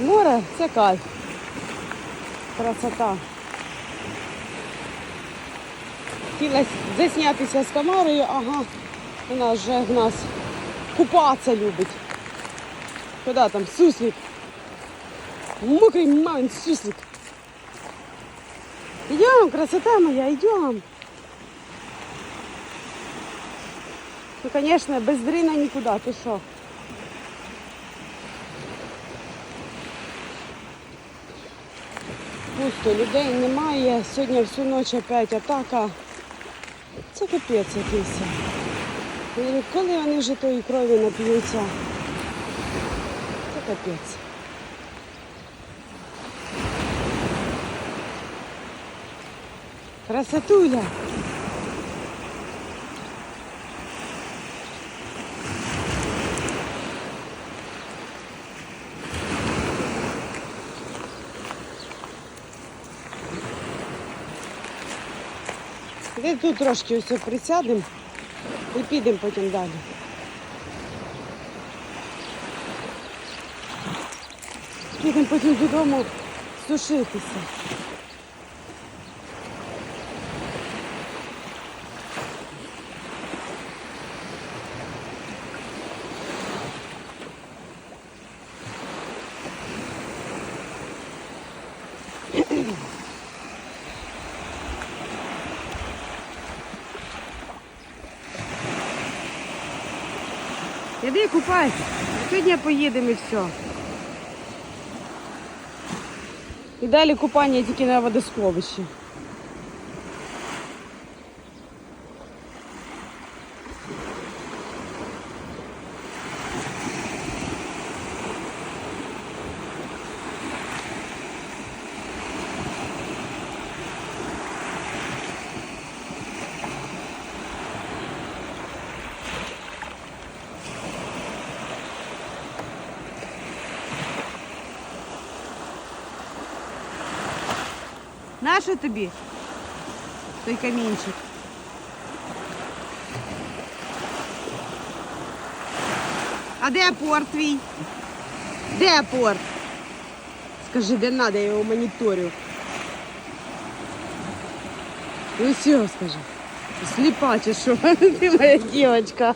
Море це кайф. Красота. Хотіла заснятися з камерою, ага. Вона вже в нас купатися любить. Куди там? Суслик. Мокрий мамин суслик. Идем, красота моя, идем. Ну, конечно, без дрина никуда, ты что? Пусто, людей немає. Сьогодні всю ніч опять атака. Це капець якийсь. Коли вони вже тої крові нап'ються? Це капець. Красотуля. Де тут трошки ось присядемо і підемо потім далі. Підемо потім додому сушитися. Іди купайся. Сьогодні поїдемо і все. І далі купання тільки на водосховищі. Нащо тобі? Той камінчик. А де порт твій? Де порт? Скажи, де надо, я його моніторю. Ну все, скажи. Сліпа чи що? Ти моя дівчинка.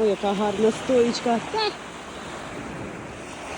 Ой, яка гарна стоїчка.